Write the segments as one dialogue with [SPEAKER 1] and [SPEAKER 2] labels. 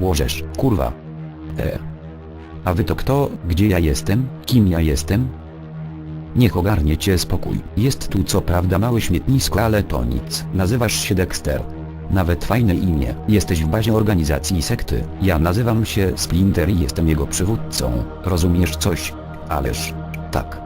[SPEAKER 1] Łożesz, kurwa. E. A wy to kto, gdzie ja jestem, kim ja jestem? Niech ogarnie cię spokój. Jest tu co prawda małe śmietnisko, ale to nic. Nazywasz się Dexter. Nawet fajne imię. Jesteś w bazie organizacji sekty. Ja nazywam się Splinter i jestem jego przywódcą. Rozumiesz coś? Ależ... Tak.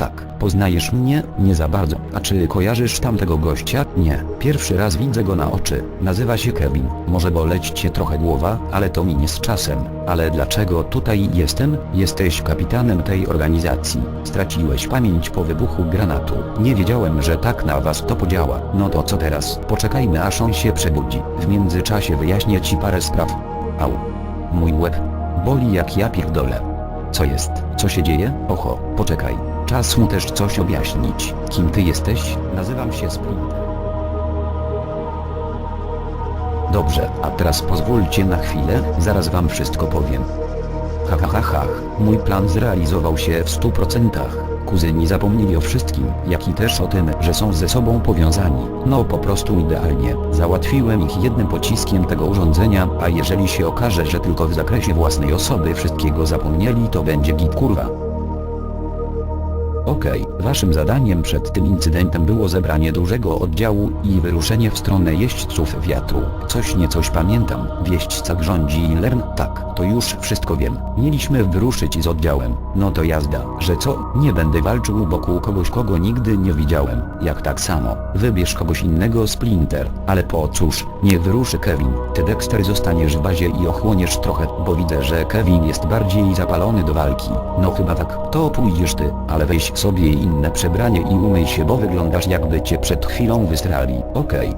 [SPEAKER 1] Tak. Poznajesz mnie? Nie za bardzo. A czy kojarzysz tamtego gościa? Nie. Pierwszy raz widzę go na oczy. Nazywa się Kevin. Może boleć cię trochę głowa, ale to minie z czasem. Ale dlaczego tutaj jestem? Jesteś kapitanem tej organizacji. Straciłeś pamięć po wybuchu granatu. Nie wiedziałem, że tak na was to podziała. No to co teraz? Poczekajmy aż on się przebudzi. W międzyczasie wyjaśnię ci parę spraw. Au. Mój łeb. Boli jak ja pierdolę. Co jest? Co się dzieje? Oho, poczekaj. Czas mu też coś objaśnić. Kim ty jesteś? Nazywam się Splinter. Dobrze, a teraz pozwólcie na chwilę, zaraz wam wszystko powiem. Ha ha ha ha, mój plan zrealizował się w stu procentach. Kuzyni zapomnieli o wszystkim, jak i też o tym, że są ze sobą powiązani. No po prostu idealnie. Załatwiłem ich jednym pociskiem tego urządzenia, a jeżeli się okaże, że tylko w zakresie własnej osoby wszystkiego zapomnieli to będzie git kurwa. Okej, waszym zadaniem przed tym incydentem było zebranie dużego oddziału i wyruszenie w stronę jeźdźców wiatru. Coś niecoś pamiętam, w jeźdźcach rządzi Lern, tak, to już wszystko wiem. Mieliśmy wyruszyć z oddziałem, no to jazda, że co, nie będę walczył wokół kogoś kogo nigdy nie widziałem, jak tak samo, wybierz kogoś innego Splinter, ale po cóż, niech wyruszy Kevin, ty Dexter zostaniesz w bazie i ochłoniesz trochę, bo widzę, że Kevin jest bardziej zapalony do walki, no chyba tak, to pójdziesz ty, ale weź sobie inne przebranie i umyj się, bo wyglądasz jakby cię przed chwilą wystrali, okej.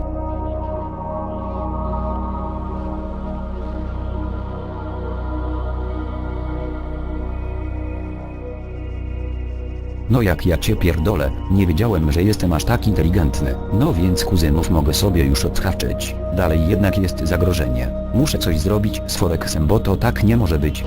[SPEAKER 1] No jak ja cię pierdolę, nie wiedziałem, że jestem aż tak inteligentny. No więc kuzynów mogę sobie już odhaczyć. Dalej jednak jest zagrożenie. Muszę coś zrobić z Foreksem, bo to tak nie może być.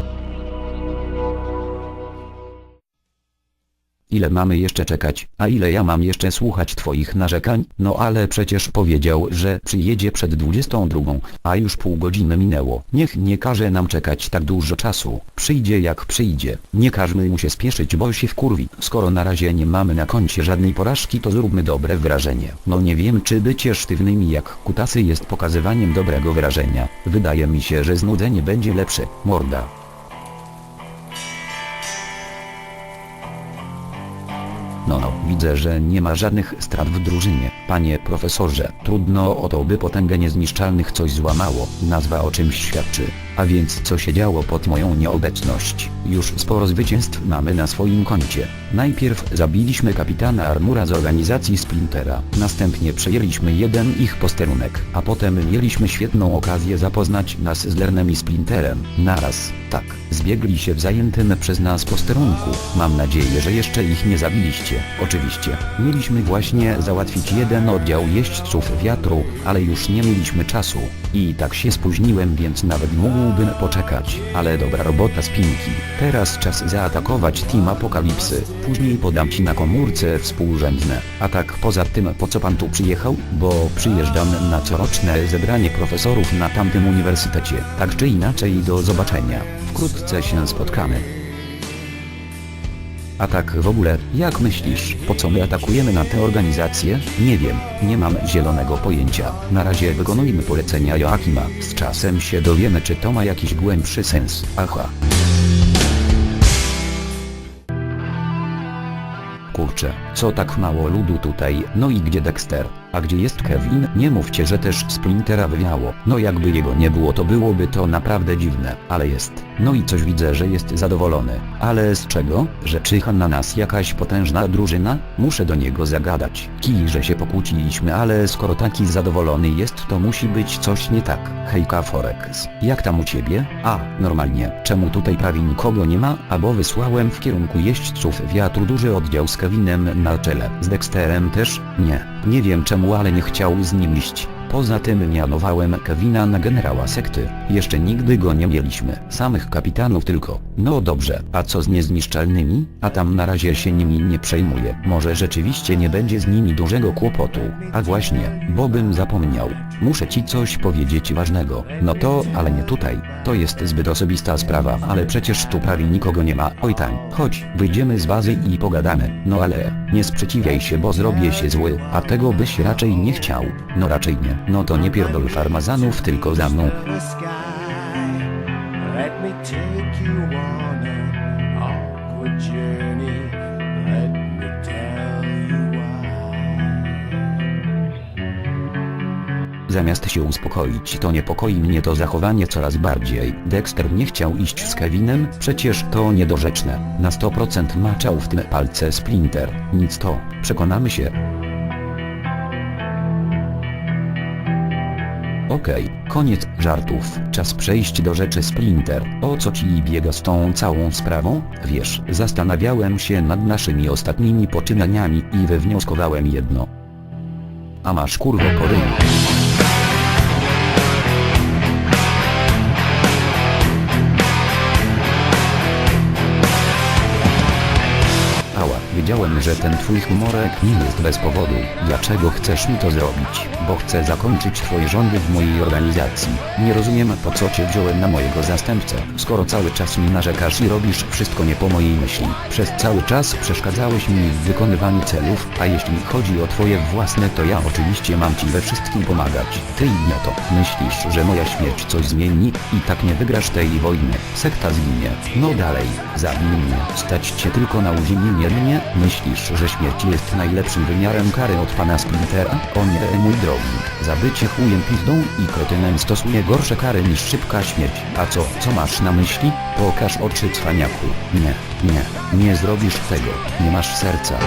[SPEAKER 1] Ile mamy jeszcze czekać, a ile ja mam jeszcze słuchać twoich narzekań? No ale przecież powiedział, że przyjedzie przed 22, a już pół godziny minęło. Niech nie każe nam czekać tak dużo czasu. Przyjdzie jak przyjdzie. Nie każmy mu się spieszyć, bo się wkurwi. Skoro na razie nie mamy na koncie żadnej porażki, to zróbmy dobre wrażenie. No nie wiem, czy bycie sztywnymi jak kutasy jest pokazywaniem dobrego wrażenia. Wydaje mi się, że znudzenie będzie lepsze. Morda. Widzę, że nie ma żadnych strat w drużynie. Panie profesorze, trudno o to, by potęgę niezniszczalnych coś złamało. Nazwa o czymś świadczy. A więc co się działo pod moją nieobecność? Już sporo zwycięstw mamy na swoim koncie. Najpierw zabiliśmy kapitana Armura z organizacji Splintera. Następnie przejęliśmy jeden ich posterunek. A potem mieliśmy świetną okazję zapoznać nas z Lernem i Splinterem. Naraz, tak, zbiegli się w zajętym przez nas posterunku. Mam nadzieję, że jeszcze ich nie zabiliście. Oczywiście. Mieliśmy właśnie załatwić jeden oddział jeźdźców wiatru, ale już nie mieliśmy czasu. I tak się spóźniłem, więc nawet mógłbym poczekać. Ale dobra robota spinki. Teraz czas zaatakować Team Apokalipsy. Później podam ci na komórce współrzędne. A tak poza tym po co pan tu przyjechał? Bo przyjeżdżam na coroczne zebranie profesorów na tamtym uniwersytecie. Tak czy inaczej do zobaczenia. Wkrótce się spotkamy. A tak w ogóle, jak myślisz, po co my atakujemy na tę organizację? Nie wiem, nie mam zielonego pojęcia. Na razie wykonujmy polecenia Joachima. Z czasem się dowiemy czy to ma jakiś głębszy sens. Aha. Kurczę, co tak mało ludu tutaj, no i gdzie Dexter? A gdzie jest Kevin? Nie mówcie, że też Splintera wywiało. No jakby jego nie było to byłoby to naprawdę dziwne, ale jest. No i coś widzę, że jest zadowolony. Ale z czego? Że czyha na nas jakaś potężna drużyna? Muszę do niego zagadać. Kij, że się pokłóciliśmy, ale skoro taki zadowolony jest to musi być coś nie tak. Hejka Forex. Jak tam u ciebie? A, normalnie. Czemu tutaj prawie nikogo nie ma? Albo wysłałem w kierunku jeźdźców wiatru duży oddział z Kevinem na czele. Z Dexterem też? Nie. Nie wiem czemu, ale nie chciał z nim iść. Poza tym mianowałem Kevina na generała sekty. Jeszcze nigdy go nie mieliśmy. Samych kapitanów tylko. No dobrze, a co z niezniszczalnymi? A tam na razie się nimi nie przejmuję. Może rzeczywiście nie będzie z nimi dużego kłopotu. A właśnie, bo bym zapomniał. muszę ci coś powiedzieć ważnego. No to, ale nie tutaj. To jest zbyt osobista sprawa, ale przecież tu prawie nikogo nie ma. Oj tam, chodź, wyjdziemy z bazy i pogadamy. No ale, nie sprzeciwiaj się, bo zrobię się zły, a tego byś raczej nie chciał. No raczej nie. No to nie pierdol farmazanów, tylko za mną. Zamiast się uspokoić, to niepokoi mnie to zachowanie coraz bardziej. Dexter nie chciał iść z Kevinem, przecież to niedorzeczne. Na 100% maczał w tym palce Splinter. Nic to, przekonamy się. Okej, koniec żartów. Czas przejść do rzeczy Splinter. O co ci biega z tą całą sprawą? Wiesz, zastanawiałem się nad naszymi ostatnimi poczynaniami i wywnioskowałem jedno. A masz kurwo po wiedziałem, że ten twój humorek nie jest bez powodu. Dlaczego chcesz mi to zrobić? Bo chcę zakończyć twoje rządy w mojej organizacji. Nie rozumiem po co cię wziąłem na mojego zastępcę, skoro cały czas mi narzekasz i robisz wszystko nie po mojej myśli. Przez cały czas przeszkadzałeś mi w wykonywaniu celów, a jeśli chodzi o twoje własne to ja oczywiście mam ci we wszystkim pomagać. Ty idioto, myślisz, że moja śmierć coś zmieni? I tak nie wygrasz tej wojny. Sekta zginie. No dalej, zabij mnie. Stać cię tylko na uziemienie mnie? Myślisz, że śmierć jest najlepszym wymiarem kary od pana Splintera? O nie, mój drogi. Za bycie chujem pizdą i kretynem stosuje gorsze kary niż szybka śmierć. A co, co masz na myśli? Pokaż oczy cwaniaku. Nie, nie, nie zrobisz tego. Nie masz serca.